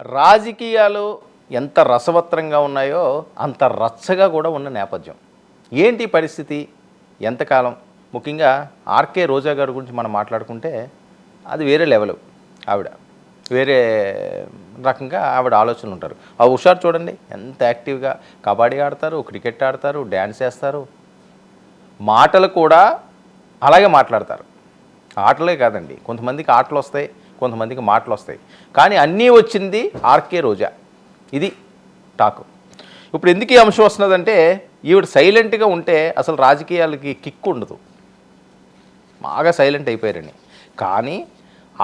రాజకీయాలు ఎంత రసవత్రంగా ఉన్నాయో అంత రచ్చగా కూడా ఉన్న నేపథ్యం. ఏంటి పరిస్థితి? ఎంతకాలం? ముఖ్యంగా ఆర్కే రోజా గారి గురించి మనం మాట్లాడుకుంటే అది వేరే లెవెల్ ఆవిడ. వేరే రకంగా ఆవిడ ఆలోచనలు ఉంటారు. ఆ హుషారు చూడండి. ఎంత యాక్టివ్గా కబడ్డీ ఆడతారు క్రికెట్ ఆడతారు డ్యాన్స్ చేస్తారు. మాటలు కూడా అలాగే మాట్లాడతారు. ఆటలే కాదండి. కొంతమందికి ఆటలు వస్తాయి కొంతమందికి మాటలు వస్తాయి కానీ అన్నీ వచ్చింది ఆర్కే రోజా. ఇది టాక్. ఇప్పుడు ఎందుకు ఈ అంశం వస్తున్నదంటే ఈవిడ సైలెంట్గా ఉంటే అసలు రాజకీయాలకి కిక్ ఉండదు. బాగా సైలెంట్ అయిపోయారని. కానీ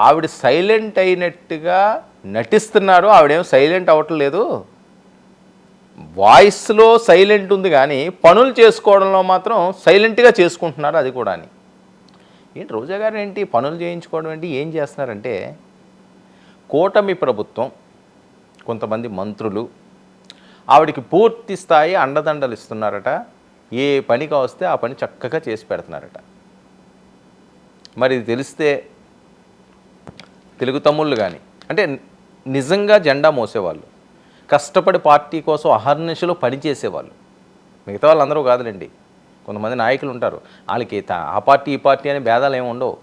ఆవిడ సైలెంట్ అయినట్టుగా నటిస్తున్నారు ఆవిడేం సైలెంట్ అవ్వట్లేదు వాయిస్లో సైలెంట్ ఉంది కానీ పనులు చేసుకోవడంలో మాత్రం సైలెంట్గా చేసుకుంటున్నారు అది కూడా అని ఏంటి రోజా గారు ఏంటి? పనులు చేయించుకోవడం ఏంటి? ఏం చేస్తున్నారంటే కూటమి ప్రభుత్వం కొంతమంది మంత్రులు ఆవిడకి పూర్తి స్థాయి అండదండలు ఇస్తున్నారట. ఏ పనికి వస్తే ఆ పని చక్కగా చేసి పెడుతున్నారట. మరి ఇది తెలిస్తే తెలుగు తమ్ముళ్ళు కానీ అంటే నిజంగా జెండా మోసేవాళ్ళు కష్టపడి పార్టీ కోసం అహర్నిశలు పనిచేసేవాళ్ళు మిగతా వాళ్ళందరూ కాదులేండి. కొంతమంది నాయకులు ఉంటారు. వాళ్ళకి ఆ పార్టీ ఈ పార్టీ అనే భేదాలు ఏమి ఉండవు.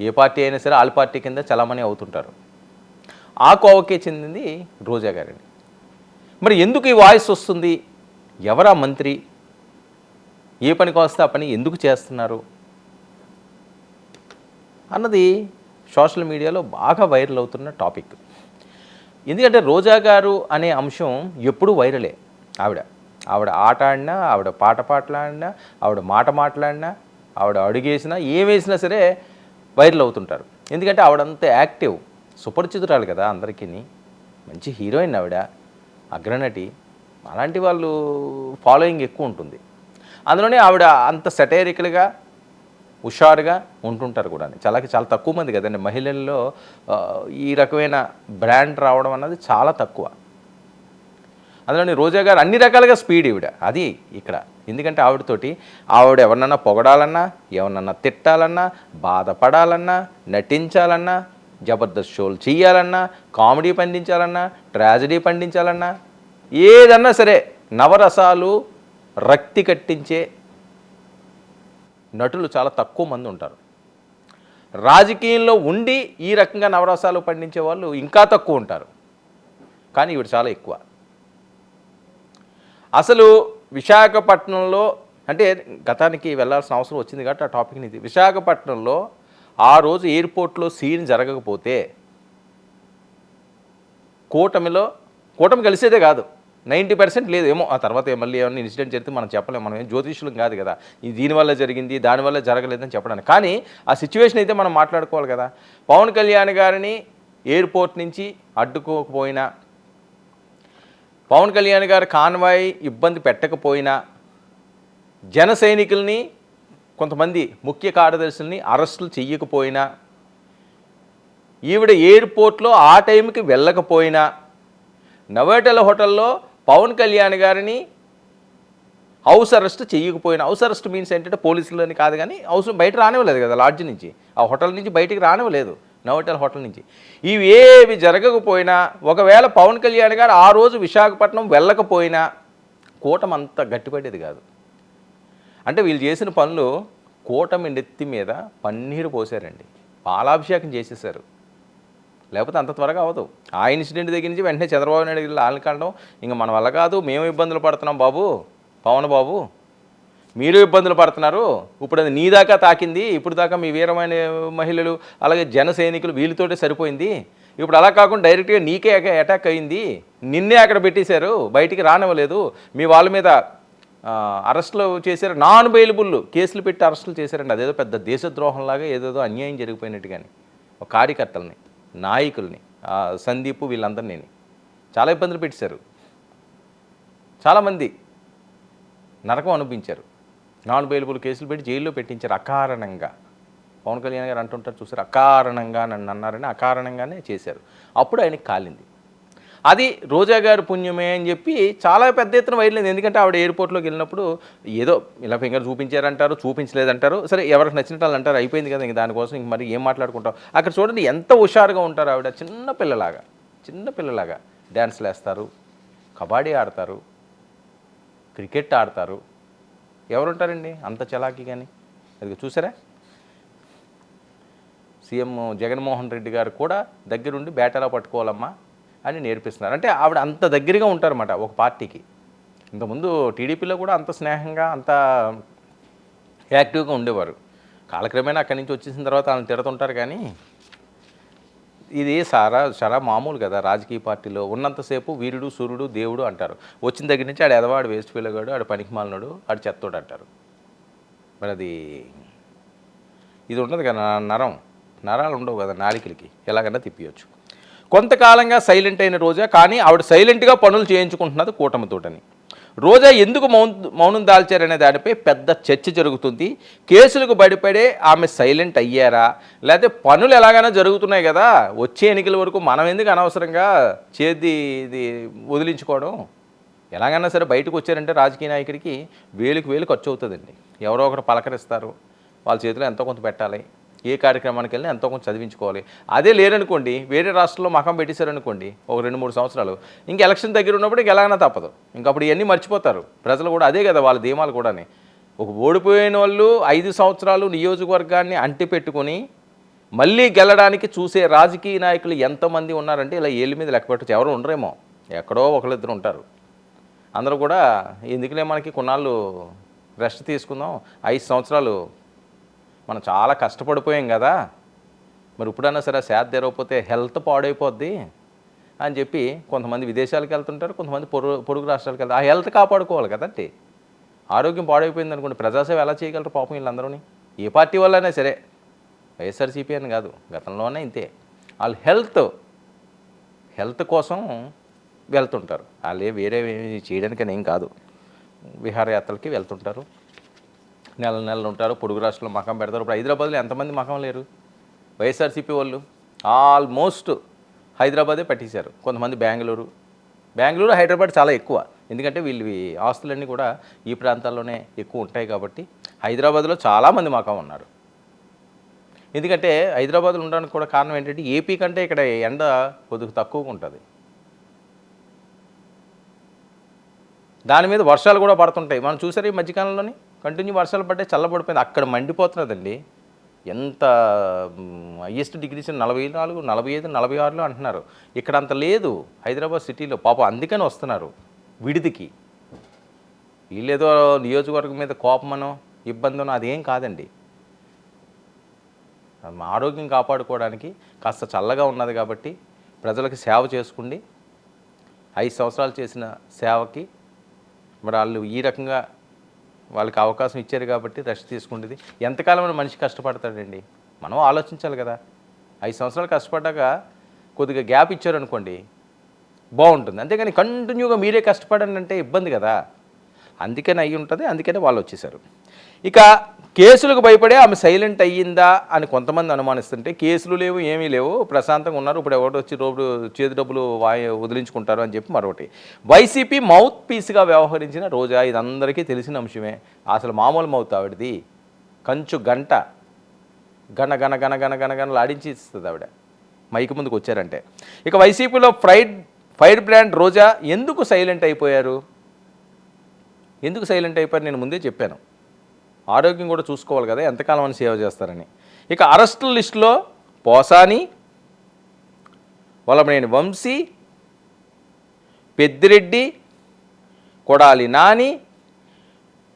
ఏ పార్టీ అయినా సరే వాళ్ళ పార్టీ కింద చలామణి అవుతుంటారు. ఆ కోవకే చెందింది రోజా గారిని. మరి ఎందుకు ఈ వాయిస్ వస్తుంది? ఎవరా మంత్రి? ఏ పనికి వస్తే ఆ పని ఎందుకు చేస్తున్నారు? అన్నది సోషల్ మీడియాలో బాగా వైరల్ అవుతున్న టాపిక్. ఎందుకంటే రోజా గారు అనే అంశం ఎప్పుడూ వైరలే ఆవిడ. ఆవిడ ఆట ఆడినా ఆవిడ పాట పాటలాడినా ఆవిడ మాట మాట్లాడినా ఆవిడ అడుగేసినా ఏం వేసినా సరే వైరల్ అవుతుంటారు. ఎందుకంటే ఆవిడంత యాక్టివ్ సుపరిచితురాలు కదా అందరికీ. మంచి హీరోయిన్ ఆవిడ అగ్రనటి. అలాంటి వాళ్ళు ఫాలోయింగ్ ఎక్కువ ఉంటుంది. అందులోనే ఆవిడ అంత సెటైరికల్గా హుషారుగా ఉంటుంటారు కూడా. చాలా చాలా తక్కువ మంది కదండి. మహిళల్లో ఈ రకమైన బ్రాండ్ రావడం అన్నది చాలా తక్కువ. అందులోని రోజా గారు అన్ని రకాలుగా స్పీడ్ ఈవిడ. అది ఇక్కడ. ఎందుకంటే ఆవిడతోటి ఆవిడ ఎవరినన్నా పొగడాలన్నా ఎవరినన్నా తిట్టాలన్నా బాధపడాలన్నా నటించాలన్నా జబర్దస్త్ షోలు చేయాలన్నా కామెడీ పండించాలన్నా ట్రాజడీ పండించాలన్నా ఏదన్నా సరే నవరసాలు రక్తి కట్టించే నటులు చాలా తక్కువ మంది ఉంటారు. రాజకీయంలో ఉండి ఈ రకంగా నవరసాలు పండించే వాళ్ళు ఇంకా తక్కువ ఉంటారు. కానీ ఇవి చాలా ఎక్కువ. అసలు విశాఖపట్నంలో అంటే గతానికి వెళ్ళాల్సిన అవసరం వచ్చింది కాబట్టి ఆ టాపిక్ని ఇది. విశాఖపట్నంలో ఆ రోజు ఎయిర్పోర్ట్లో సీన్ జరగకపోతే కూటమిలో కూటమి కలిసేదే కాదు. నైంటీ పర్సెంట్ లేదు. ఏమో ఆ తర్వాత మళ్ళీ ఏమన్నా ఇన్సిడెంట్ జరిగితే మనం చెప్పలేము మనం ఏం జ్యోతిష్యులం కాదు కదా. ఇది దీనివల్ల జరిగింది దానివల్ల జరగలేదని చెప్పడానికి. కానీ ఆ సిచ్యువేషన్ అయితే మనం మాట్లాడుకోవాలి కదా. పవన్ కళ్యాణ్ గారిని ఎయిర్పోర్ట్ నుంచి అడ్డుకోకపోయినా పవన్ కళ్యాణ్ గారు కాన్వాయ్ ఇబ్బంది పెట్టకపోయినా జన సైనికుల్ని కొంతమంది ముఖ్య కార్యదర్శుల్ని అరెస్టులు చెయ్యకపోయినా ఈవిడ ఎయిర్పోర్ట్లో ఆ టైంకి వెళ్ళకపోయినా నవేటల హోటల్లో పవన్ కళ్యాణ్ గారిని హౌస్ అరెస్ట్ చేయకపోయినా హౌస్ అరెస్ట్ మీన్స్ ఏంటంటే పోలీసులని కాదు కానీ హౌస్ బయట రానివ్వలేదు కదా లాడ్జ్ నుంచి. ఆ హోటల్ నుంచి బయటికి రానివ్వలేదు. నవోటల్ హోటల్ నుంచి. ఇవి ఏవి జరగకపోయినా ఒకవేళ పవన్ కళ్యాణ్ గారు ఆ రోజు విశాఖపట్నం వెళ్ళకపోయినా కూటమి అంత గట్టిపడేది కాదు. అంటే వీళ్ళు చేసిన పనులు కూటమి నెత్తి మీద పన్నీరు పోసారండి. పాలాభిషేకం చేసేసారు లేకపోతే అంత త్వరగా అవ్వదు. ఆ ఇన్సిడెంట్ దగ్గర నుంచి వెంటనే చంద్రబాబు నాయుడు గారు వాళ్ళని కలడం ఇంకా మన వల్ల కాదు మేము ఇబ్బందులు పడుతున్నాం బాబు పవన్ బాబు. మీరు ఇబ్బందులు పడుతున్నారు. ఇప్పుడు అది నీ దాకా తాకింది ఇప్పుడు దాకా మీ వీరమైన మహిళలు అలాగే జన సైనికులు వీళ్ళతోటే సరిపోయింది. ఇప్పుడు అలా కాకుండా డైరెక్ట్గా నీకే అటాక్ అయింది. నిన్నే అక్కడ పెట్టేశారు బయటికి రానివ్వలేదు. మీ వాళ్ళ మీద అరెస్టులు చేశారు. నాన్ బెయిలబుల్ కేసులు పెట్టి అరెస్టులు చేశారండి. అదేదో పెద్ద దేశద్రోహంలాగా ఏదేదో అన్యాయం జరిగిపోయినట్టు కానీ ఒక కార్యకర్తలని నాయకుల్ని సందీప్ వీళ్ళందరినీ చాలా ఇబ్బందులు పెట్టేశారు. చాలామంది నరకం అనిపించారు నాన్ బెయిలబుల్ కేసులు పెట్టి జైల్లో పెట్టించారు అకారణంగా. పవన్ కళ్యాణ్ గారు అంటుంటారు చూసారు? అకారణంగా నన్ను అన్నారని అకారణంగానే చేశారు. అప్పుడు ఆయనకి కాలింది. అది రోజా గారి పుణ్యమే అని చెప్పి చాలా పెద్ద ఎత్తున వైరలేదు ఎందుకంటే ఆవిడ ఎయిర్పోర్ట్లోకి వెళ్ళినప్పుడు ఏదో ఇలా ఫింగర్ చూపించారంటారు చూపించలేదంటారు. సరే ఎవరికి నచ్చినట్టు వాళ్ళు అంటారు అయిపోయింది కదా ఇంక దానికోసం ఇంక మరి ఏం మాట్లాడుకుంటాం? అక్కడ చూడండి ఎంత హుషారుగా ఉంటారు ఆవిడ. చిన్న పిల్లలాగా చిన్న పిల్లలాగా. డ్యాన్స్లు వేస్తారు కబడ్డీ ఆడతారు క్రికెట్ ఆడతారు. ఎవరుంటారండి? అంత చలాకీ కానీ అది చూసారా? సీఎం జగన్మోహన్ రెడ్డి గారు కూడా దగ్గరుండి బేటలా పట్టుకోవాలమ్మా అని నేర్పిస్తున్నారు. అంటే ఆవిడ అంత దగ్గరగా ఉంటారన్నమాట ఒక పార్టీకి. ఇంతకుముందు టీడీపీలో కూడా అంత స్నేహంగా అంత యాక్టివ్గా ఉండేవారు. కాలక్రమేణా అక్కడి నుంచి వచ్చేసిన తర్వాత వాళ్ళని తిడుతుంటారు కానీ ఇది సారా చాలా మామూలు కదా. రాజకీయ పార్టీలో ఉన్నంతసేపు వీరుడు సూర్యుడు దేవుడు అంటారు. వచ్చిన దగ్గర నుంచి ఆడు ఎదవాడు వేస్ట్ పిల్లగాడు ఆడు పనికి మాలినాడు ఆడు చెత్తోడు అంటారు. మరి అది ఇది ఉండదు కదా నరం. నరాలు ఉండవు కదా నాలికలకి. ఎలాగైనా తిప్పియొచ్చు. కొంతకాలంగా సైలెంట్ అయిన రోజా కానీ ఆవిడ సైలెంట్గా పనులు చేయించుకుంటున్నది కూటమితోటని రోజా ఎందుకు మౌన్ మౌనం దాల్చారనే దానిపై పెద్ద చర్చ జరుగుతుంది. కేసులకు బడిపడే ఆమె సైలెంట్ అయ్యారా? లేకపోతే పనులు ఎలాగైనా జరుగుతున్నాయి కదా? వచ్చే ఎన్నికల వరకు మనం ఎందుకు అనవసరంగా చేతి ఇది వదిలించుకోవడం? ఎలాగైనా సరే బయటకు వచ్చారంటే రాజకీయ నాయకుడికి వేలుకు వేలు ఖర్చు అవుతుందండి. ఎవరో ఒకరు పలకరిస్తారు. వాళ్ళ చేతిలో ఎంతో కొంత పెట్టాలి. ఏ కార్యక్రమానికి వెళ్ళినా ఎంతో కొంచెం చదివించుకోవాలి. అదే లేరనుకోండి వేరే రాష్ట్రంలో మకం పెట్టేశారనుకోండి ఒక రెండు మూడు సంవత్సరాలు ఇంక ఎలక్షన్ దగ్గర ఉన్నప్పుడు ఇంక ఎలాగైనా తప్పదు. ఇంక అప్పుడు ఇవన్నీ మర్చిపోతారు. ప్రజలు కూడా అదే కదా వాళ్ళ ధీమాలు కూడాని. ఒక ఓడిపోయిన వాళ్ళు ఐదు సంవత్సరాలు నియోజకవర్గాన్ని అంటి పెట్టుకొని మళ్ళీ గెలడానికి చూసే రాజకీయ నాయకులు ఎంతమంది ఉన్నారంటే ఇలా ఏళ్ళ మీద లెక్క పెట్టచ్చు. ఎవరు ఉండరేమో. ఎక్కడో ఒకళ్ళిద్దరు ఉంటారు. అందరూ కూడా ఎందుకులే మనకి కొన్నాళ్ళు రెస్ట్ తీసుకుందాం ఐదు సంవత్సరాలు మనం చాలా కష్టపడిపోయాం కదా. మరి ఇప్పుడన్నా సరే శాత తెరవకపోతే హెల్త్ పాడైపోద్ది అని చెప్పి కొంతమంది విదేశాలకు వెళ్తుంటారు కొంతమంది పొరుగు పొరుగు రాష్ట్రాలకు వెళ్తారు. ఆ హెల్త్ కాపాడుకోవాలి కదండి. ఆరోగ్యం పాడైపోయింది అనుకోండి ప్రజాసేవ ఎలా చేయగలరు పాపం వీళ్ళందరూని? ఏ పార్టీ వల్లైనా సరే. వైఎస్ఆర్సీపీ అని కాదు గతంలోనే ఇంతే. వాళ్ళు హెల్త్ హెల్త్ కోసం వెళ్తుంటారు. వాళ్ళే వేరే ఏమీ చేయడానికని ఏం కాదు. విహారయాత్రలకి వెళ్తుంటారు. నెల నెలలు ఉంటారు పొడుగు రాష్ట్రంలో మకం పెడతారు. ఇప్పుడు హైదరాబాద్లో ఎంతమంది మకం లేరు? వైఎస్ఆర్సీపీ వాళ్ళు ఆల్మోస్ట్ హైదరాబాదే పట్టించారు కొంతమంది బెంగళూరు. బెంగళూరు హైదరాబాద్ చాలా ఎక్కువ. ఎందుకంటే వీళ్ళు ఆస్తులన్నీ కూడా ఈ ప్రాంతాల్లోనే ఎక్కువ ఉంటాయి కాబట్టి హైదరాబాద్లో చాలామంది మకం ఉన్నారు. ఎందుకంటే హైదరాబాద్లో ఉండడానికి కూడా కారణం ఏంటంటే ఏపీ కంటే ఇక్కడ ఎండ కొద్దిగా తక్కువగా ఉంటుంది. దాని మీద వర్షాలు కూడా పడుతుంటాయి. మనం చూసారు ఈ మధ్యకాలంలోని? కంటిన్యూ వర్షాలు పడ్డాయి చల్లబడిపోయింది. అక్కడ మండిపోతున్నదండి. ఎంత హయ్యెస్ట్ డిగ్రీస్ నలభై నాలుగు నలభై ఐదు నలభై ఆరులో అంటున్నారు. ఇక్కడ అంత లేదు. హైదరాబాద్ సిటీలో పాపం అందుకని వస్తున్నారు విడిదికి. వీళ్ళేదో నియోజకవర్గం మీద కోపమనో ఇబ్బందనో అదేం కాదండి. మా ఆరోగ్యం కాపాడుకోవడానికి కాస్త చల్లగా ఉన్నది కాబట్టి ప్రజలకు సేవ చేసుకుండి ఐదు సంవత్సరాలు చేసిన సేవకి మరి వాళ్ళు ఈ రకంగా వాళ్ళకి అవకాశం ఇచ్చారు కాబట్టి రెస్ట్ తీసుకుంటుంది. ఎంతకాలం మనిషి కష్టపడతాడండి. మనం ఆలోచించాలి కదా. ఐదు సంవత్సరాలు కష్టపడ్డాక కొద్దిగా గ్యాప్ ఇచ్చారనుకోండి బాగుంటుంది. అంతేగాని కంటిన్యూగా మీరే కష్టపడండి అంటే ఇబ్బంది కదా. అందుకని అయి ఉంటుంది అందుకనే వాళ్ళు వచ్చేసారు. ఇక కేసులకు భయపడే ఆమె సైలెంట్ అయ్యిందా అని కొంతమంది అనుమానిస్తుంటే కేసులు లేవు ఏమీ లేవు. ప్రశాంతంగా ఉన్నారు. ఇప్పుడు ఎవరు వచ్చి రోడ్డు చేతి డబ్బులు వాయి వదిలించుకుంటారు అని చెప్పి మరొకటి. వైసీపీ మౌత్ పీస్గా వ్యవహరించిన రోజా ఇది అందరికీ తెలిసిన అంశమే. అసలు మామూలు మౌత్ ఆవిడది. కంచు గంట. గన గన గన గన గన గనలు ఆడించి ఇస్తుంది ఆవిడ. మైక్ ముందుకు వచ్చారంటే. ఇక వైసీపీలో ఫ్రైడ్ ఫైర్ బ్రాండ్ రోజా ఎందుకు సైలెంట్ అయిపోయారు? ఎందుకు సైలెంట్ అయిపోయారు? నేను ముందే చెప్పాను. ఆరోగ్యం కూడా చూసుకోవాలి కదా ఎంతకాలం అని సేవ చేస్తారని. ఇక అరెస్టుల లిస్టులో పోసాని వలమనేని వంశీ పెద్దిరెడ్డి కొడాలి నాని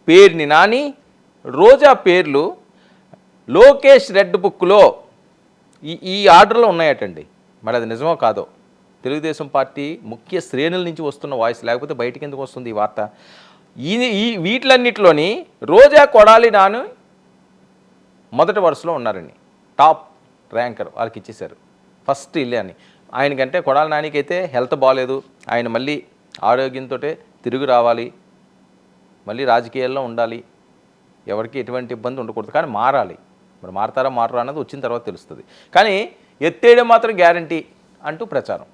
పేర్ని నాని రోజా పేర్లు లోకేష్ రెడ్ బుక్లో ఈ ఈ ఆర్డర్లో ఉన్నాయటండి. మరి అది నిజమో కాదో? తెలుగుదేశం పార్టీ ముఖ్య శ్రేణుల నుంచి వస్తున్న వాయిస్ లేకపోతే బయటికి ఎందుకు వస్తుంది ఈ వార్త? ఈ ఈ వీటిలన్నిటిలోని రోజా కొడాలి నాను మొదటి వరుసలో ఉన్నారండి. టాప్ ర్యాంకర్ వాళ్ళకి ఇచ్చేశారు. ఫస్ట్ ఇల్లే అని. ఆయనకంటే కొడాలి నానికైతే హెల్త్ బాగాలేదు ఆయన మళ్ళీ ఆరోగ్యంతో తిరిగి రావాలి. మళ్ళీ రాజకీయాల్లో ఉండాలి. ఎవరికి ఎటువంటి ఇబ్బంది ఉండకూడదు. కానీ మారాలి. మరి మారతారా మారరా అన్నది వచ్చిన తర్వాత తెలుస్తుంది. కానీ ఎత్తేయడం మాత్రం గ్యారంటీ అంటూ ప్రచారం.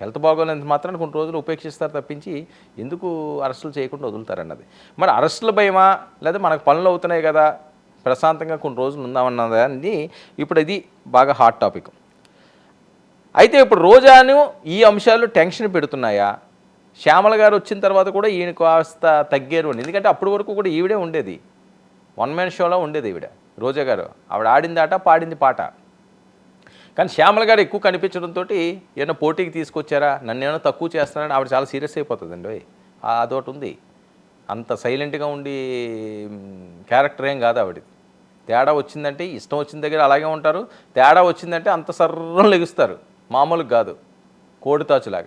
హెల్త్ బాగోలేనంత మాత్రాన్ని కొన్ని రోజులు ఉపేక్షిస్తారు తప్పించి ఎందుకు అరెస్టులు చేయకుండా వదులుతారన్నది. మరి అరెస్టుల భయమా? లేదా మనకు పనులు అవుతున్నాయి కదా? ప్రశాంతంగా కొన్ని రోజులు ఉందామన్నది ఇప్పుడు ఇది బాగా హాట్ టాపిక్ అయితే ఇప్పుడు రోజాను ఈ అంశాలు టెన్షన్ పెడుతున్నాయా? శ్యామల గారు వచ్చిన తర్వాత కూడా ఈయన కాస్త తగ్గారు అని. ఎందుకంటే అప్పటి వరకు కూడా ఈవిడే ఉండేది. వన్ మ్యాన్ షోలో ఉండేది ఈవిడ. రోజా గారు. ఆవిడ ఆడింది ఆట పాడింది పాట. కానీ శ్యామల గారు ఎక్కువ కనిపించడంతో ఏమైనా పోటీకి తీసుకొచ్చారా? నన్ను ఏమైనా తక్కువ చేస్తానని ఆవిడ చాలా సీరియస్ అయిపోతుందండి. అదొకటి ఉంది. అంత సైలెంట్గా ఉండి క్యారెక్టర్ ఏం కాదు ఆవిడది. తేడా వచ్చిందంటే ఇష్టం వచ్చిన దగ్గర అలాగే ఉంటారు. తేడా వచ్చిందంటే అంత సర్రం లెగుస్తారు. మామూలుగా కాదు. కోడితాచులాగా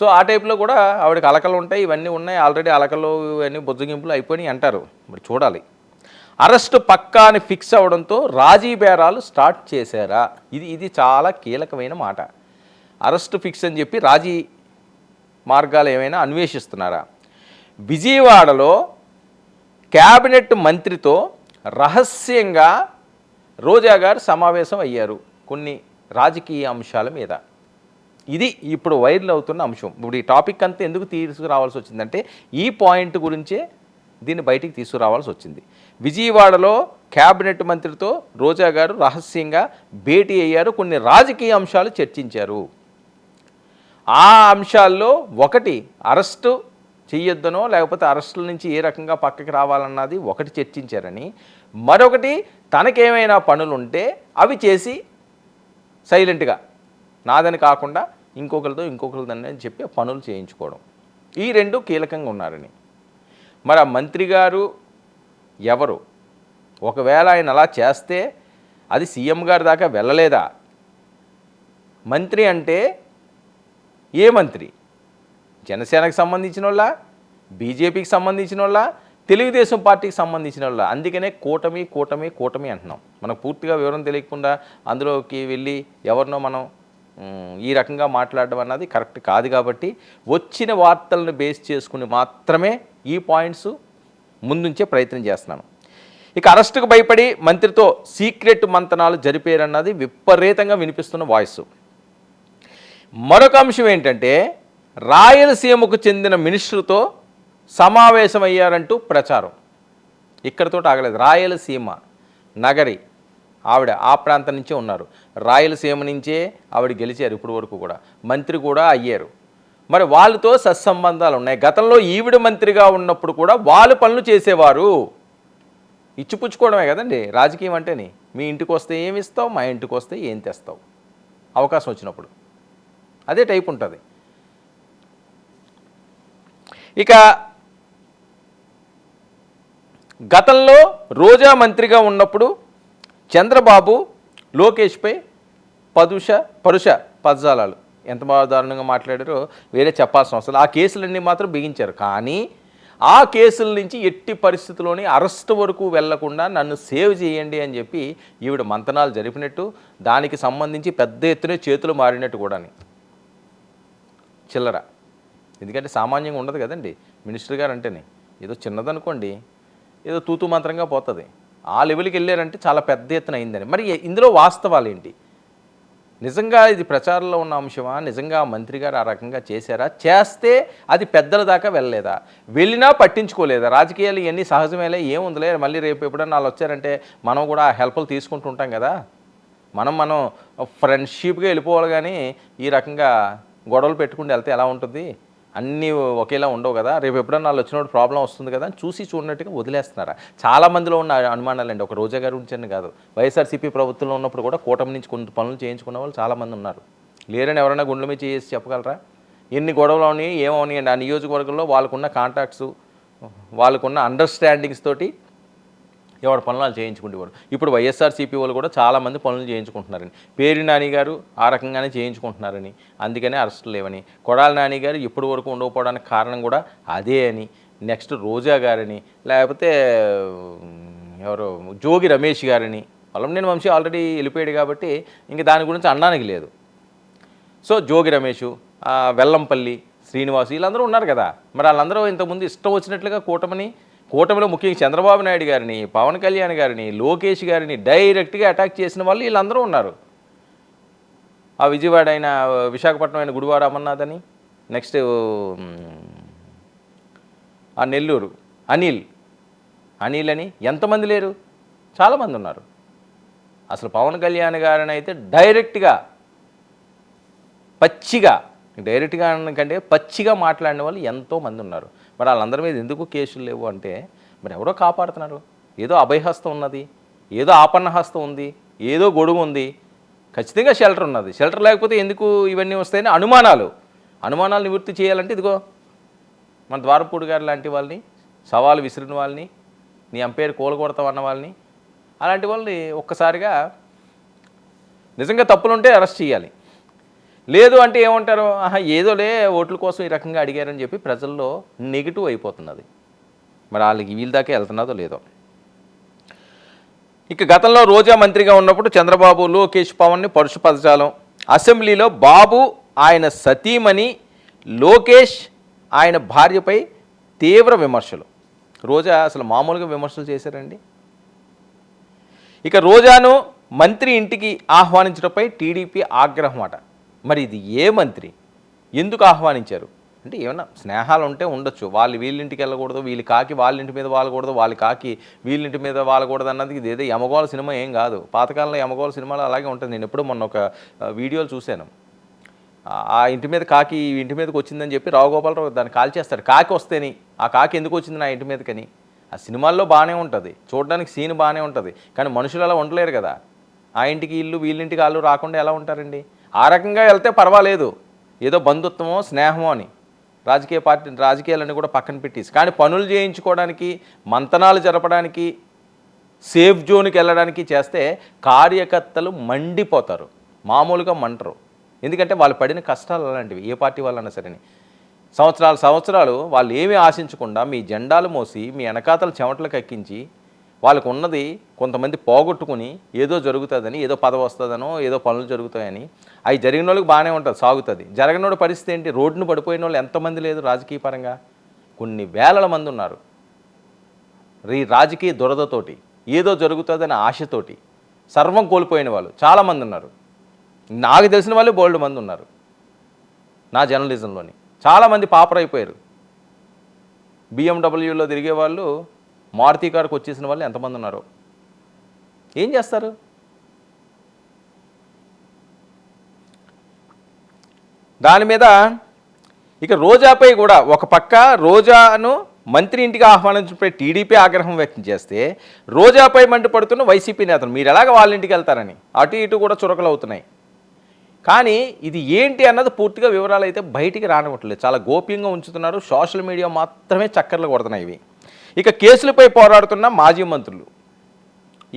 సో ఆ టైప్లో కూడా ఆవిడకి అలకలు ఉంటాయి. ఇవన్నీ ఉన్నాయి. ఆల్రెడీ అలకలు ఇవన్నీ బుజ్జగింపులు అయిపోయినాయి అంటారు. మరి చూడాలి. అరెస్టు పక్కా అని ఫిక్స్ అవడంతో రాజీ బేరాలు స్టార్ట్ చేశారా? ఇది ఇది చాలా కీలకమైన మాట. అరెస్టు ఫిక్స్ అని చెప్పి రాజీ మార్గాలు ఏమైనా అన్వేషిస్తున్నారా? విజయవాడలో క్యాబినెట్ మంత్రితో రహస్యంగా రోజా గారు సమావేశం అయ్యారు కొన్ని రాజకీయ అంశాల మీద. ఇది ఇప్పుడు వైరల్ అవుతున్న అంశం. ఇప్పుడు ఈ టాపిక్ అంతా ఎందుకు తీసుకురావాల్సి వచ్చిందంటే ఈ పాయింట్ గురించే దీన్ని బయటికి తీసుకురావాల్సి వచ్చింది. విజయవాడలో క్యాబినెట్ మంత్రితో రోజా గారు రహస్యంగా భేటీ అయ్యారు కొన్ని రాజకీయ అంశాలు చర్చించారు. ఆ అంశాల్లో ఒకటి అరెస్టు చెయ్యొద్దనో లేకపోతే అరెస్టుల నుంచి ఏ రకంగా పక్కకి రావాలన్నది ఒకటి చర్చించారని. మరొకటి తనకేమైనా పనులుంటే అవి చేసి సైలెంట్గా నాదని కాకుండా ఇంకొకరితో ఇంకొకరిదని అని చెప్పి పనులు చేయించుకోవడం. ఈ రెండు కీలకంగా ఉన్నారని. మరి ఆ మంత్రి గారు ఎవరు? ఒకవేళ ఆయన అలా చేస్తే అది సీఎం గారి దాకా వెళ్ళలేదా? మంత్రి అంటే ఏ మంత్రి? జనసేనకు సంబంధించిన వాళ్ళ బీజేపీకి సంబంధించిన వాళ్ళ తెలుగుదేశం పార్టీకి సంబంధించిన వాళ్ళ అందుకనే కూటమి కూటమి కూటమి అంటున్నాం. మనకు పూర్తిగా వివరం తెలియకుండా అందులోకి వెళ్ళి ఎవరినో మనం ఈ రకంగా మాట్లాడడం అన్నది కరెక్ట్ కాదు కాబట్టి వచ్చిన వార్తలను బేస్ చేసుకుని మాత్రమే ఈ పాయింట్స్ ముందుంచే ప్రయత్నం చేస్తున్నాను. ఇక అరెస్టుకు భయపడి మంత్రితో సీక్రెట్ మంతనాలు జరిపారన్నది విపరీతంగా వినిపిస్తున్న వాయిస్. మరొక అంశం ఏంటంటే రాయలసీమకు చెందిన మినిస్టర్తో సమావేశమయ్యారంటూ ప్రచారం. ఇక్కడితో ఆగలేదు. రాయలసీమ నగరి ఆవిడ ఆ ప్రాంతం నుంచే ఉన్నారు. రాయలసీమ నుంచే ఆవిడ గెలిచారు ఇప్పటి వరకు కూడా. మంత్రి కూడా అయ్యారు. మరి వాళ్ళతో సత్సంబంధాలు ఉన్నాయి. గతంలో ఈవిడ మంత్రిగా ఉన్నప్పుడు కూడా వాళ్ళు పనులు చేసేవారు. ఇచ్చిపుచ్చుకోవడమే కదండి. రాజకీయం అంటేనే. మీ ఇంటికి వస్తే ఏమి ఇస్తావు? మా ఇంటికి వస్తే ఏం తెస్తావు? అవకాశం వచ్చినప్పుడు. అదే టైప్ ఉంటుంది. ఇక గతంలో రోజా మంత్రిగా ఉన్నప్పుడు చంద్రబాబు లోకేష్పై పదుష పరుష పదజాలాలు. ఎంత దారుణంగా మాట్లాడారో వేరే చెప్పాల్సిన అవసరం ఆ కేసులన్నీ మాత్రం బిగించారు. కానీ ఆ కేసుల నుంచి ఎట్టి పరిస్థితుల్లోని అరెస్ట్ వరకు వెళ్ళకుండా నన్ను సేవ్ చేయండి అని చెప్పి ఈవిడ మంతనాలు జరిపినట్టు దానికి సంబంధించి పెద్ద ఎత్తున చేతులు మారినట్టు కూడాని. చిల్లర. ఎందుకంటే సామాన్యంగా ఉండదు కదండి. మినిస్టర్ గారు అంటేనే ఏదో చిన్నదనుకోండి ఏదో తూతు మంత్రంగా పోతుంది. ఆ లెవెల్కి వెళ్ళారంటే చాలా పెద్ద ఎత్తున అయిందని. మరి ఇందులో వాస్తవాలు ఏంటి? నిజంగా ఇది ప్రచారంలో ఉన్న అంశమా? నిజంగా మంత్రి గారు ఆ రకంగా చేశారా? చేస్తే అది పెద్దల దాకా వెళ్ళలేదా? వెళ్ళినా పట్టించుకోలేదా? రాజకీయాలు ఇవన్నీ సహజమేలే ఏముందిలే మళ్ళీ రేపు ఎప్పుడన్నా వాళ్ళు వచ్చారంటే మనం కూడా హెల్ప్లు తీసుకుంటూ ఉంటాం కదా? మనం మనం ఫ్రెండ్షిప్గా వెళ్ళిపోవాలి కానీ ఈ రకంగా గొడవలు పెట్టుకుంటూ వెళ్తే ఎలా ఉంటుంది? అన్నీ ఒకేలా ఉండవు కదా. రేపు ఎప్పుడన్నా వాళ్ళు వచ్చినప్పుడు ప్రాబ్లం వస్తుంది కదా అని చూసి చూడనట్టుగా వదిలేస్తున్నారా? చాలా మందిలో ఉన్న అనుమానాలండి. ఒక రోజా గారి గురించి కాదు. వైఎస్ఆర్సీపీ ప్రభుత్వంలో ఉన్నప్పుడు కూడా కూటమి నుంచి కొన్ని పనులు చేయించుకున్న వాళ్ళు చాలామంది ఉన్నారు. లేరని ఎవరైనా గుండె మీద చేసి చెప్పగలరా? ఎన్ని గొడవలు ఉన్నాయి ఏమవునాయండి ఆ నియోజకవర్గంలో వాళ్ళకున్న కాంటాక్ట్స్ వాళ్ళకున్న అండర్స్టాండింగ్స్ తోటి ఎవరి పనులు వాళ్ళు చేయించుకుంటేవారు ఇప్పుడు వైఎస్ఆర్సీపీ వాళ్ళు కూడా చాలామంది పనులు చేయించుకుంటున్నారని. పేరు నాని గారు ఆ రకంగానే చేయించుకుంటున్నారని. అందుకనే అరెస్టులు లేవని. కొడాల నాని గారు ఇప్పటి వరకు ఉండకపోవడానికి కారణం కూడా అదే అని. నెక్స్ట్ రోజా గారని. లేకపోతే ఎవరు? జోగి రమేష్ గారని. పొలంనేని వంశీ ఆల్రెడీ వెళ్ళిపోయాడు కాబట్టి ఇంక దాని గురించి అనడానికి లేదు. సో జోగి రమేష్ వెల్లంపల్లి శ్రీనివాస్ వీళ్ళందరూ ఉన్నారు కదా. మరి వాళ్ళందరూ ఇంతకుముందు ఇష్టం వచ్చినట్లుగా కూటమిని కూటమిలో ముఖ్యంగా చంద్రబాబు నాయుడు గారిని పవన్ కళ్యాణ్ గారిని లోకేష్ గారిని డైరెక్ట్గా అటాక్ చేసిన వాళ్ళు వీళ్ళందరూ ఉన్నారు. ఆ విజయవాడ అయిన విశాఖపట్నం అయిన గుడివాడ అమర్నాథ్ అని నెక్స్ట్ ఆ నెల్లూరు అనిల్ అనిల్ అని ఎంతమంది లేరు? చాలామంది ఉన్నారు. అసలు పవన్ కళ్యాణ్ గారిని అయితే డైరెక్ట్గా పచ్చిగా డైరెక్ట్గా కంటే పచ్చిగా మాట్లాడిన వాళ్ళు ఎంతో మంది ఉన్నారు. మరి వాళ్ళందరి మీద ఎందుకు కేసులు లేవు అంటే మరి ఎవరో కాపాడుతున్నారు? ఏదో అభయహస్తం ఉన్నది ఏదో ఆపన్నహస్తం ఉంది ఏదో గొడుగు ఉంది. ఖచ్చితంగా షెల్టర్ ఉన్నది. షెల్టర్ లేకపోతే ఎందుకు ఇవన్నీ వస్తాయని అనుమానాలు. అనుమానాలు నివృత్తి చేయాలంటే ఇదిగో మన ద్వారపూడి గారు లాంటి వాళ్ళని సవాలు విసిరిన వాళ్ళని నీ అంపేరు కూలగొడతాం అన్న వాళ్ళని అలాంటి వాళ్ళని ఒక్కసారిగా నిజంగా తప్పులుంటే అరెస్ట్ చేయాలి. లేదు అంటే ఏమంటారు? ఆహా ఏదోలే ఓట్ల కోసం ఈ రకంగా అడిగారని చెప్పి ప్రజల్లో నెగిటివ్ అయిపోతున్నది. మరి వాళ్ళకి వీళ్ళ దాకా వెళ్తున్నదో లేదో. ఇక గతంలో రోజా మంత్రిగా ఉన్నప్పుడు చంద్రబాబు లోకేష్ పవన్ని పరుషుపదజాలం అసెంబ్లీలో బాబు ఆయన సతీమణి లోకేష్ ఆయన భార్యపై తీవ్ర విమర్శలు. రోజా అసలు మామూలుగా విమర్శలు చేశారండి? ఇక రోజాను మంత్రి ఇంటికి ఆహ్వానించడంపై టీడీపీ ఆగ్రహం అట. మరి ఇది ఏ మంత్రి? ఎందుకు ఆహ్వానించారు? అంటే ఏమన్నా స్నేహాలు ఉంటే ఉండొచ్చు. వాళ్ళు వీళ్ళింటికి వెళ్ళకూడదు వీళ్ళు కాకి వాళ్ళ ఇంటి మీద వాళ్ళకూడదు వాళ్ళ కాకి వీళ్ళింటి మీద వాళ్ళకూడదు అన్నది ఇది ఏదో యమగోళ సినిమా ఏం కాదు. పాతకాలంలో యమగోళ సినిమాలో అలాగే ఉంటుంది. నేను ఎప్పుడు మొన్న ఒక వీడియోలు చూశాను. ఆ- ఇంటి మీద కాకి ఈ ఇంటి మీదకి వచ్చిందని చెప్పి రావు గోపాలరావు దాన్ని కాల్చేస్తాడు కాకి వస్తేని ఆ కాకి ఎందుకు వచ్చింది నా ఇంటి మీదకని? ఆ సినిమాల్లో బాగానే ఉంటుంది. చూడడానికి సీన్ బాగానే ఉంటుంది. కానీ మనుషులు అలా ఉండలేరు కదా. ఆ ఇంటికి ఇల్లు వీళ్ళింటికి వాళ్ళు రాకుండా ఎలా ఉంటారండి? ఆ రకంగా వెళ్తే పర్వాలేదు. ఏదో బంధుత్వమో స్నేహమో అని. రాజకీయ పార్టీ రాజకీయాలన్నీ కూడా పక్కన పెట్టేసి. కానీ పనులు చేయించుకోవడానికి మంతనాలు జరపడానికి సేఫ్ జోన్కి వెళ్ళడానికి చేస్తే కార్యకర్తలు మండిపోతారు. మామూలుగా మంటరు. ఎందుకంటే వాళ్ళు పడిన కష్టాలు అలాంటివి ఏ పార్టీ వాళ్ళన్నా సరే సంవత్సరాలు సంవత్సరాలు వాళ్ళు ఏమీ ఆశించకుండా మీ జెండాలు మోసి మీ వెనకాతల చెమటలకు ఎక్కించి వాళ్ళకు ఉన్నది కొంతమంది పోగొట్టుకుని ఏదో జరుగుతుందని ఏదో పదవి వస్తుందనో ఏదో పనులు జరుగుతాయని అవి జరిగిన వాళ్ళకి బాగానే ఉంటుంది సాగుతుంది. జరగనోడి పరిస్థితి ఏంటి? రోడ్డును పడిపోయిన వాళ్ళు ఎంతమంది లేదు రాజకీయ పరంగా? కొన్ని వేల మంది ఉన్నారు. ఈ రాజకీయ దురదతోటి ఏదో జరుగుతుందనే ఆశతోటి సర్వం కోల్పోయిన వాళ్ళు చాలామంది ఉన్నారు. నాకు తెలిసిన వాళ్ళు బోల్డ్ మంది ఉన్నారు. నా జర్నలిజంలోని. చాలామంది పాపరైపోయారు. బిఎండబ్ల్యూలో తిరిగే వాళ్ళు మారుతి కారుకు వచ్చేసిన వాళ్ళు ఎంతమంది ఉన్నారు. ఏం చేస్తారు? దాని మీద ఇక రోజాపై కూడా ఒక పక్క రోజాను మంత్రి ఇంటికి ఆహ్వానించడంపై టీడీపీ ఆగ్రహం వ్యక్తం చేస్తే రోజాపై మండిపడుతున్న వైసీపీ నేతలు మీరు ఎలాగ వాళ్ళ ఇంటికి వెళ్తారని? అటు ఇటు కూడా చురకలు అవుతున్నాయి. కానీ ఇది ఏంటి అన్నది పూర్తిగా వివరాలు అయితే బయటికి రానివ్వట్లేదు. చాలా గోప్యంగా ఉంచుతున్నారు. సోషల్ మీడియా మాత్రమే చక్కర్లు కొడుతున్నాయి ఇవి. ఇక కేసులపై పోరాడుతున్న మాజీ మంత్రులు.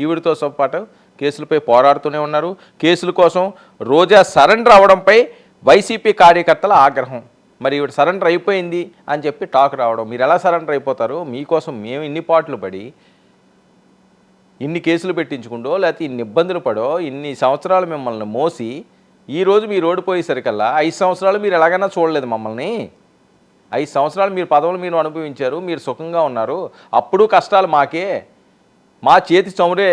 ఈవిడితో పాటు కేసులపై పోరాడుతూనే ఉన్నారు. కేసుల కోసం రోజా సరెండర్ అవడంపై వైసీపీ కార్యకర్తల ఆగ్రహం. మరి ఈవిడ సరెండర్ అయిపోయింది అని చెప్పి టాక్ రావడం. మీరు ఎలా సరెండర్ అయిపోతారు మీకోసం మేము ఇన్ని పాటలు పడి ఇన్ని కేసులు పెట్టించుకుండో లేకపోతే ఇన్ని ఇబ్బందులు పడో ఇన్ని సంవత్సరాలు మిమ్మల్ని మోసి ఈరోజు మీరు ఓడిపోయేసరికల్లా ఐదు సంవత్సరాలు మీరు ఎలాగైనా చూడలేదు మమ్మల్ని. ఐదు సంవత్సరాలు మీరు పదవులు మీరు అనుభవించారు మీరు సుఖంగా ఉన్నారు. అప్పుడు కష్టాలు మాకే మా చేతి చమురే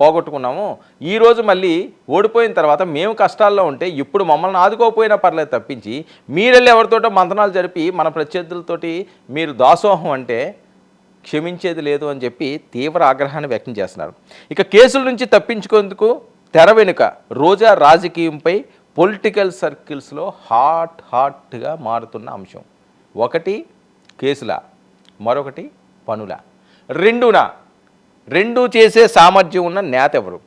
పోగొట్టుకున్నాము. ఈరోజు మళ్ళీ ఓడిపోయిన తర్వాత మేము కష్టాల్లో ఉంటే ఇప్పుడు మమ్మల్ని ఆదుకోకపోయినా పర్లేదు తప్పించి మీరెళ్ళి ఎవరితోటో మంతనాలు జరిపి మన ప్రత్యర్థులతోటి మీరు దాసోహం అంటే క్షమించేది లేదు అని చెప్పి తీవ్ర ఆగ్రహాన్ని వ్యక్తం చేస్తున్నారు. ఇక కేసుల నుంచి తప్పించుకునేందుకు తెర వెనుక రోజా రాజకీయంపై పొలిటికల్ సర్కిల్స్లో హాట్ హాట్గా మారుతున్న అంశం. ఒకటి కేసుల మరొకటి పనుల. రెండున రెండు చేసే సామర్థ్యం ఉన్న నేత ఎవరు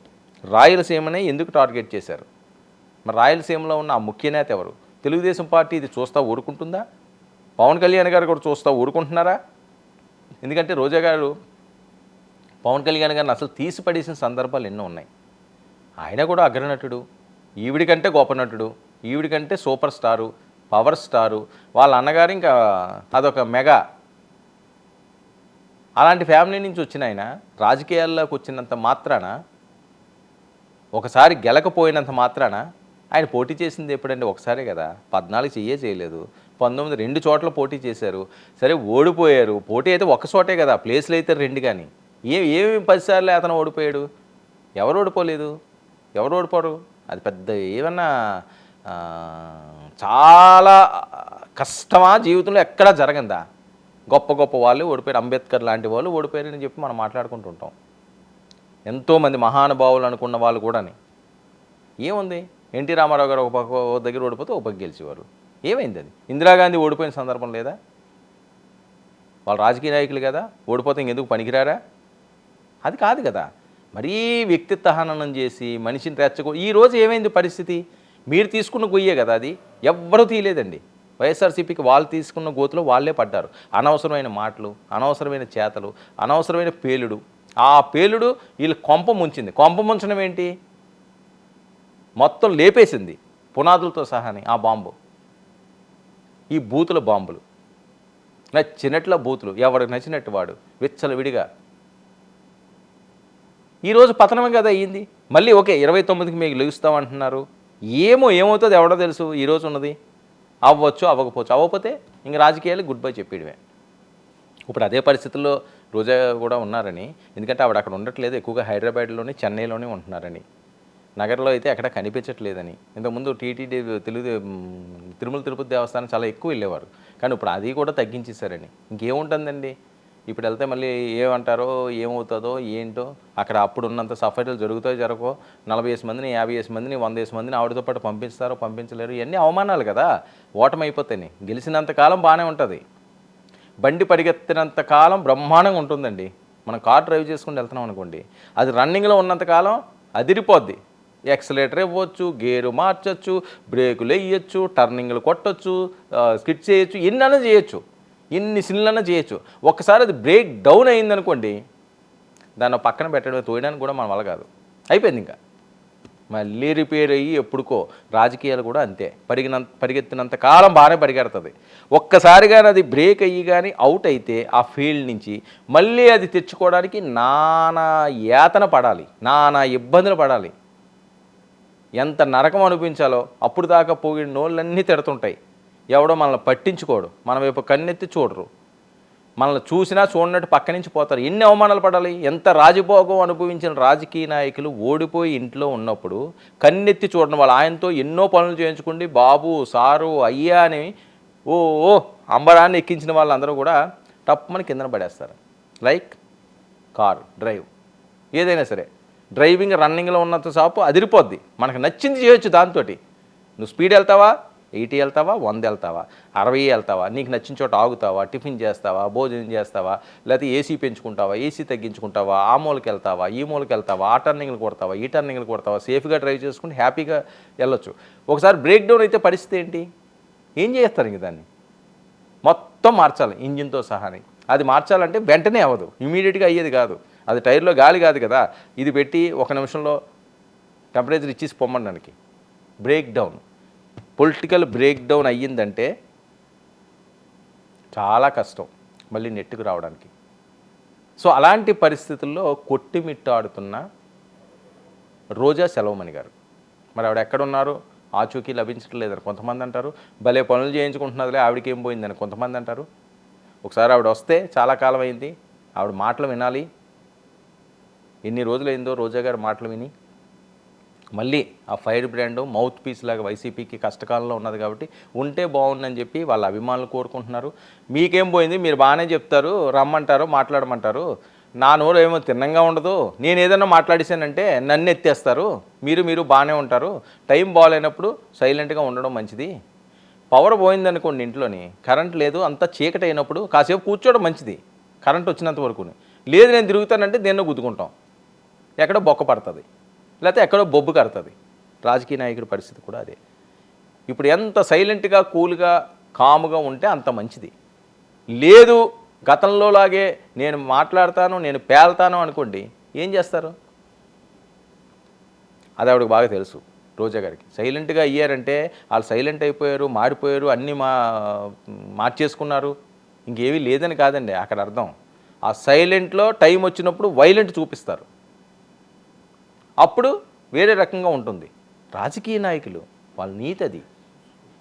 రాయలసీమనే ఎందుకు టార్గెట్ చేశారు? మరి రాయలసీమలో ఉన్న ఆ ముఖ్య నేత ఎవరు తెలుగుదేశం పార్టీ ఇది చూస్తా ఊరుకుంటుందా? పవన్ కళ్యాణ్ గారు కూడా చూస్తా ఊరుకుంటున్నారా? ఎందుకంటే రోజా గారు పవన్ కళ్యాణ్ గారిని అసలు తీసి పడేసిన సందర్భాలు ఎన్నో ఉన్నాయి. ఆయన కూడా అగ్రనటుడు. ఈవిడికంటే గొప్ప నటుడు ఈవిడికంటే సూపర్ స్టారు పవర్ స్టారు వాళ్ళ అన్నగారు ఇంకా అదొక మెగా. అలాంటి ఫ్యామిలీ నుంచి వచ్చిన ఆయన రాజకీయాల్లోకి వచ్చినంత మాత్రాన ఒకసారి గెలకపోయినంత మాత్రాన ఆయన పోటీ చేసింది ఎప్పుడంటే ఒకసారే కదా. పద్నాలుగు చెయ్యే చేయలేదు. పంతొమ్మిది రెండు చోట్ల పోటీ చేశారు. సరే ఓడిపోయారు. పోటీ అయితే ఒక చోటే కదా. ప్లేస్లు అయితే రెండు కానీ. ఏ ఏమి పదిసార్లు అతను ఓడిపోయాడు? ఎవరు ఓడిపోలేదు? ఎవరు ఓడిపోరు? అది పెద్ద ఏమన్నా చాలా కష్టమా జీవితంలో ఎక్కడా జరగందా? గొప్ప గొప్ప వాళ్ళు ఓడిపోయారు. అంబేద్కర్ లాంటి వాళ్ళు ఓడిపోయారని చెప్పి మనం మాట్లాడుకుంటుంటాం. ఎంతోమంది మహానుభావులు అనుకున్న వాళ్ళు కూడాని. ఏముంది? ఎన్టీ రామారావు గారు ఒక పక్క దగ్గర ఓడిపోతే ఒక పక్క గెలిచేవారు. ఏమైంది అది? ఇందిరాగాంధీ ఓడిపోయిన సందర్భం లేదా? వాళ్ళు రాజకీయ నాయకులు కదా ఓడిపోతే ఇంకెందుకు పనికిరారా? అది కాదు కదా. మరీ వ్యక్తిత్వ హననం చేసి మనిషిని రెచ్చగొ ఈ రోజు ఏమైంది పరిస్థితి? మీరు తీసుకున్న గొయ్యే కదా అది? ఎవ్వరూ తీయలేదండి. వైఎస్ఆర్సీపీకి వాళ్ళు తీసుకున్న గోతులో వాళ్ళే పడ్డారు. అనవసరమైన మాటలు అనవసరమైన చేతలు అనవసరమైన పేలుడు. ఆ పేలుడు వీళ్ళు కొంప ముంచింది. కొంప ముంచడం ఏంటి? మొత్తం లేపేసింది. పునాదులతో సహాని ఆ బాంబు. ఈ బూతుల బాంబులు. నచ్చినట్ల బూతులు. ఎవడికి నచ్చినట్టు వాడు. విచ్చలవిడిగా. ఈరోజు పతనమే కదా అయ్యింది. మళ్ళీ ఓకే ఇరవై తొమ్మిదికి మీకు లెగుస్తామంటున్నారు ఏమో ఏమవుతుంది ఎవడో తెలుసు ఈరోజు ఉన్నది? అవ్వచ్చు అవ్వకపోవచ్చు. అవ్వకపోతే ఇంక రాజకీయాలు గుడ్ బై చెప్పేయడమే. ఇప్పుడు అదే పరిస్థితుల్లో రోజా కూడా ఉన్నారని ఎందుకంటే ఆవిడ అక్కడ ఉండట్లేదు. ఎక్కువగా హైదరాబాద్లోని చెన్నైలోనే ఉంటున్నారని. నగరంలో అయితే ఎక్కడ కనిపించట్లేదని. ఇంతకుముందు టీటీడీ తెలుగు తిరుమల తిరుపతి దేవస్థానం చాలా ఎక్కువ వెళ్ళేవారు. కానీ ఇప్పుడు అది కూడా తగ్గించేశారని. ఇంకేముంటుందండి? ఇప్పుడు వెళ్తే మళ్ళీ ఏమంటారో ఏమవుతుందో ఏంటో అక్కడ అప్పుడు ఉన్నంత సఫైలు జరుగుతాయో జరగో నలభై వేసి మందిని యాభై వేసి మందిని వంద వేసి మందిని ఆవిడతో పాటు పంపిస్తారో పంపించలేరు ఇవన్నీ అవమానాలు కదా. ఓటమి అయిపోతాయి గెలిచినంత కాలం బాగానే ఉంటుంది. బండి పరిగెత్తినంత కాలం బ్రహ్మాండంగా ఉంటుందండి. మనం కార్ డ్రైవ్ చేసుకుని వెళ్తున్నాం అనుకోండి. అది రన్నింగ్లో ఉన్నంత కాలం అదిరిపోద్ది. ఎక్సలేటర్ ఇవ్వచ్చు గేరు మార్చచ్చు బ్రేకులు వేయచ్చు టర్నింగ్లు కొట్టచ్చు స్కిట్ చేయొచ్చు ఎన్నైనా చేయొచ్చు. ఎన్ని సిన్లన్నా చేయొచ్చు. ఒక్కసారి అది బ్రేక్ డౌన్ అయిందనుకోండి దాన్ని పక్కన పెట్టడం తోయడానికి కూడా మన వల్ల కాదు. అయిపోయింది ఇంకా. మళ్ళీ రిపేర్ అయ్యి ఎప్పుడుకో రాజకీయాలు కూడా అంతే. పరిగిన పరిగెత్తినంత కాలం బాగానే పరిగెడుతుంది. ఒక్కసారిగా అది బ్రేక్ అయ్యి కానీ అవుట్ అయితే ఆ ఫీల్డ్ నుంచి మళ్ళీ అది తెచ్చుకోవడానికి నానా యాతన పడాలి. నానా ఇబ్బందులు పడాలి. ఎంత నరకం అనిపించాలో అప్పుడు దాకా పోయిన నోళ్ళన్నీ తిడుతుంటాయి. ఎవడో మనల్ని పట్టించుకోడు. మన వైపు కన్నెత్తి చూడరు. మనల్ని చూసినా చూడనట్టు పక్క నుంచి పోతారు. ఎన్ని అవమానాలు పడాలి? ఎంత రాజభోగం అనుభవించిన రాజకీయ నాయకులు ఓడిపోయి ఇంట్లో ఉన్నప్పుడు కన్నెత్తి చూడడం వాళ్ళు ఆయనతో ఎన్నో పనులు చేయించుకుండి బాబు సారు అయ్యా అని ఓ ఓ అంబరాన్ని ఎక్కించిన వాళ్ళందరూ కూడా టప్పమని కిందన పడేస్తారు. Like car drive. ఏదైనా సరే డ్రైవింగ్ రన్నింగ్లో ఉన్నంత సాపు అదిరిపోద్ది. మనకు నచ్చింది చేయొచ్చు దాంతో నువ్వు స్పీడ్ వెళ్తావా? ఎయిటీ వెళ్తావా? వంద వెళ్తావా? అరవై వెళ్తావా? నీకు నచ్చిన చోట ఆగుతావా? టిఫిన్ చేస్తావా? భోజనం చేస్తావా? లేకపోతే ఏసీ పెంచుకుంటావా? ఏసీ తగ్గించుకుంటావా? ఆ మూలకి వెళ్తావా? ఈ మూలకి వెళ్తావా? ఆ టర్నింగ్లు కొడతావా? ఈ టర్నింగ్లు కొడతావా? సేఫ్గా డ్రైవ్ చేసుకుని హ్యాపీగా వెళ్ళొచ్చు. ఒకసారి బ్రేక్ డౌన్ అయితే పరిస్థితి ఏంటి? ఏం చేస్తారు ఇంక దాన్ని? మొత్తం మార్చాలి ఇంజిన్తో సహాని అది మార్చాలంటే వెంటనే అవ్వదు. ఇమీడియట్గా అయ్యేది కాదు. అది టైర్లో గాలి కాదు కదా. ఇది పెట్టి ఒక నిమిషంలో టెంపరేచర్ ఇచ్చేసి పొమ్మడానికి break down. Political break down అయ్యిందంటే చాలా కష్టం మళ్ళీ నెట్టుకు రావడానికి. సో అలాంటి పరిస్థితుల్లో కొట్టిమిట్టాడుతున్న రోజా సెలవుమణి గారు. మరి ఆవిడ ఎక్కడున్నారు? ఆచూకీ లభించట్లేదని కొంతమంది అంటారు. భలే పనులు చేయించుకుంటున్నదిలే ఆవిడకి ఏం పోయిందని కొంతమంది అంటారు. ఒకసారి ఆవిడ వస్తే చాలా కాలం అయింది. ఆవిడ మాటలు వినాలి. ఎన్ని రోజులైందో రోజా గారి మాటలు విని మళ్ళీ ఆ ఫైర్ బ్రాండ్ మౌత్ పీస్ లాగా వైసీపీకి కష్టకాలంలో ఉన్నది కాబట్టి ఉంటే బాగుందని చెప్పి వాళ్ళ అభిమానులు కోరుకుంటున్నారు. మీకేం పోయింది? మీరు బాగానే చెప్తారు రమ్మంటారు మాట్లాడమంటారు. నా నోరు ఏమో తిన్నంగా ఉండదు. నేను ఏదైనా మాట్లాడేసానంటే నన్ను ఎత్తేస్తారు. మీరు మీరు బాగానే ఉంటారు. టైం బాగాలేనప్పుడు సైలెంట్గా ఉండడం మంచిది. పవర్ పోయిందనుకోండి ఇంట్లోని కరెంట్ లేదు అంతా చీకటి అయినప్పుడు కాసేపు కూర్చోవడం మంచిది. కరెంట్ వచ్చినంత వరకు లేదు నేను తిరుగుతానంటే దేన్నో గుద్దుకుంటాం. ఎక్కడో బొక్క పడుతుంది. లేకపోతే ఎక్కడో బొబ్బు కడుతుంది రాజకీయ నాయకుడి పరిస్థితి కూడా అదే. ఇప్పుడు ఎంత సైలెంట్గా కూల్గా కాముగా ఉంటే అంత మంచిది. లేదు గతంలో లాగే నేను మాట్లాడతాను నేను పేల్తాను అనుకోండి ఏం చేస్తారు? అది ఆవిడకి బాగా తెలుసు రోజా గారికి. సైలెంట్గా అయ్యారంటే వాళ్ళు సైలెంట్ అయిపోయారు మారిపోయారు అన్నీ మా మార్చేసుకున్నారు. ఇంకేమీ లేదని కాదండి అక్కడ అర్థం. ఆ సైలెంట్లో టైం వచ్చినప్పుడు వైలెంట్ చూపిస్తారు. అప్పుడు వేరే రకంగా ఉంటుంది. రాజకీయ నాయకులు వాళ్ళ నీతి అది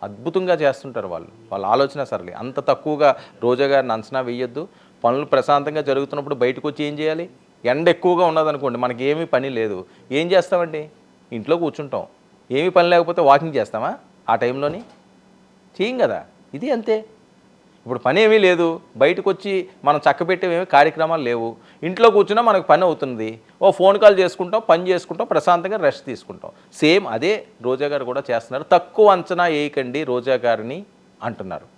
అద్భుతంగా చేస్తుంటారు వాళ్ళు. వాళ్ళ ఆలోచన సరళి. అంత తక్కువగా రోజా గారిని అంచనా వేయొద్దు. పనులు ప్రశాంతంగా జరుగుతున్నప్పుడు బయటకు వచ్చి ఏం చేయాలి? ఎండ ఎక్కువగా ఉన్నదనుకోండి మనకి ఏమీ పని లేదు. ఏం చేస్తామండి? ఇంట్లో కూర్చుంటాం. ఏమీ పని లేకపోతే వాకింగ్ చేస్తామా? ఆ టైంలోని? చేయం కదా. ఇది అంతే. ఇప్పుడు పని ఏమీ లేదు. బయటకు వచ్చి మనం చక్కబెట్టేమేమి కార్యక్రమాలు లేవు. ఇంట్లో కూర్చున్నా మనకు పని అవుతుంది ఓ ఫోన్ కాల్ చేసుకుంటాం పని చేసుకుంటాం ప్రశాంతంగా రెస్ట్ తీసుకుంటాం. సేమ్ అదే రోజా గారు కూడా చేస్తున్నారు. తక్కువ అంచనా వేయకండి రోజా గారిని అంటున్నారు.